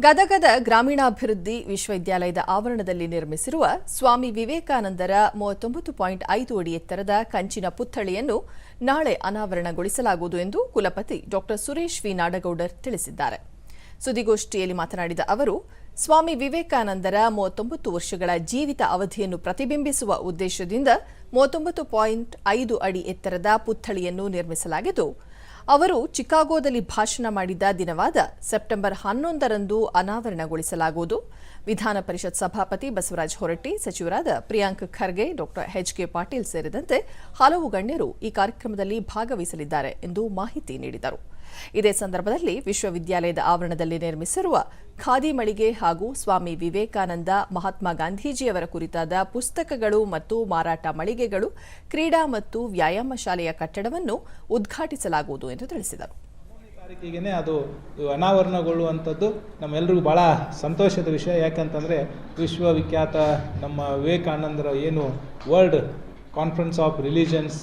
ಗದಗದ ಗ್ರಾಮೀಣಾಭಿವೃದ್ಧಿ ವಿಶ್ವವಿದ್ಯಾಲಯದ ಆವರಣದಲ್ಲಿ ನಿರ್ಮಿಸಿರುವ ಸ್ವಾಮಿ ವಿವೇಕಾನಂದರ ಮೂವತ್ತೊಂಬತ್ತು ಪಾಯಿಂಟ್ ಐದು ಅಡಿ ಎತ್ತರದ ಕಂಚಿನ ಪುತ್ಥಳಿಯನ್ನು ನಾಳೆ ಅನಾವರಣಗೊಳಿಸಲಾಗುವುದು ಎಂದು ಕುಲಪತಿ ಡಾ ಸುರೇಶ್ ವಿ. ನಾಡಗೌಡರ್ ತಿಳಿಸಿದ್ದಾರೆ. ಸುದ್ದಿಗೋಷ್ಠಿಯಲ್ಲಿ ಮಾತನಾಡಿದ ಅವರು, ಸ್ವಾಮಿ ವಿವೇಕಾನಂದರ ಮೂವತ್ತೊಂಬತ್ತು ವರ್ಷಗಳ ಜೀವಿತ ಅವಧಿಯನ್ನು ಪ್ರತಿಬಿಂಬಿಸುವ ಉದ್ದೇಶದಿಂದ ಮೂವತ್ತೊಂಬತ್ತು ಪಾಯಿಂಟ್ ಐದು ಅಡಿ ಎತ್ತರದ ಪುತ್ಥಳಿಯನ್ನು ನಿರ್ಮಿಸಲಾಗಿದ್ದು ಅವರು ಚಿಕಾಗೋದಲ್ಲಿ ಭಾಷಣ ಮಾಡಿದ ದಿನವಾದ ಸೆಪ್ಟೆಂಬರ್ ಹನ್ನೊಂದರಂದು ಅನಾವರಣಗೊಳಿಸಲಾಗುವುದು. ವಿಧಾನ ಪರಿಷತ್ ಸಭಾಪತಿ ಬಸವರಾಜ ಹೊರಟ್ಟಿ, ಸಚಿವರಾದ ಪ್ರಿಯಾಂಕ್ ಖರ್ಗೆ ಡಾ ಎಚ್ಕೆ ಪಾಟೀಲ್ ಸೇರಿದಂತೆ ಹಲವು ಗಣ್ಯರು ಈ ಕಾರ್ಯಕ್ರಮದಲ್ಲಿ ಭಾಗವಹಿಸಲಿದ್ದಾರೆ ಎಂದು ಮಾಹಿತಿ ನೀಡಿದರು. ಇದೇ ಸಂದರ್ಭದಲ್ಲಿ ವಿಶ್ವವಿದ್ಯಾಲಯದ ಆವರಣದಲ್ಲಿ ನಿರ್ಮಿಸಿರುವ ಖಾದಿ ಮಳಿಗೆ ಹಾಗೂ ಸ್ವಾಮಿ ವಿವೇಕಾನಂದ ಮಹಾತ್ಮ ಗಾಂಧೀಜಿಯವರ ಕುರಿತಾದ ಪುಸ್ತಕಗಳು ಮತ್ತು ಮಾರಾಟ ಮಳಿಗೆಗಳು, ಕ್ರೀಡಾ ಮತ್ತು ವ್ಯಾಯಾಮ ಶಾಲೆಯ ಕಟ್ಟಡವನ್ನು ಉದ್ಘಾಟಿಸಲಾಗುವುದು ಎಂದು ತಿಳಿಸಿದರು. ತಾರೀಕಿಗೆ ಅದು ಅನಾವರಣಗೊಳ್ಳುವಂಥದ್ದು ನಮ್ಮೆಲ್ಲರಿಗೂ ಭಾಳ ಸಂತೋಷದ ವಿಷಯ. ಯಾಕಂತಂದರೆ ವಿಶ್ವವಿಖ್ಯಾತ ನಮ್ಮ ವಿವೇಕಾನಂದರ ಏನು world conference of religions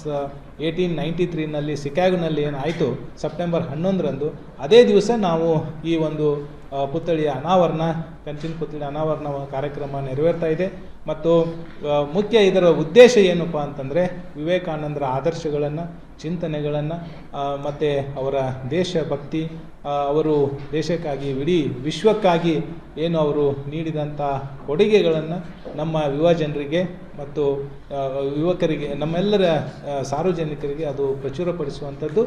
eighteen ninety ತ್ರೀನಲ್ಲಿ ಸಿಕ್ಯಾಗ್ನಲ್ಲಿ ಏನಾಯಿತು? ಸೆಪ್ಟೆಂಬರ್ ಹನ್ನೊಂದರಂದು. ಅದೇ ದಿವಸ ನಾವು ಈ ಒಂದು ಪುತ್ಥಳಿಯ ಅನಾವರಣ, ಕಂಚಿನ ಪುತ್ಥಳಿ ಅನಾವರಣ ಕಾರ್ಯಕ್ರಮ ನೆರವೇರ್ತಾ ಇದೆ. ಮತ್ತು ಮುಖ್ಯ ಇದರ ಉದ್ದೇಶ ಏನಪ್ಪ ಅಂತಂದರೆ ವಿವೇಕಾನಂದರ ಆದರ್ಶಗಳನ್ನು, ಚಿಂತನೆಗಳನ್ನು ಮತ್ತು ಅವರ ದೇಶಭಕ್ತಿ ಅವರು ದೇಶಕ್ಕಾಗಿ, ಇಡೀ ವಿಶ್ವಕ್ಕಾಗಿ ಏನು ಅವರು ನೀಡಿದಂಥ ಕೊಡುಗೆಗಳನ್ನು ನಮ್ಮ ಯುವ ಜನರಿಗೆ ಮತ್ತು ಯುವಕರಿಗೆ, ನಮ್ಮೆಲ್ಲರ ಸಾರ್ವಜನಿಕರಿಗೆ ಅದು ಪ್ರಚುರಪಡಿಸುವಂಥದ್ದು.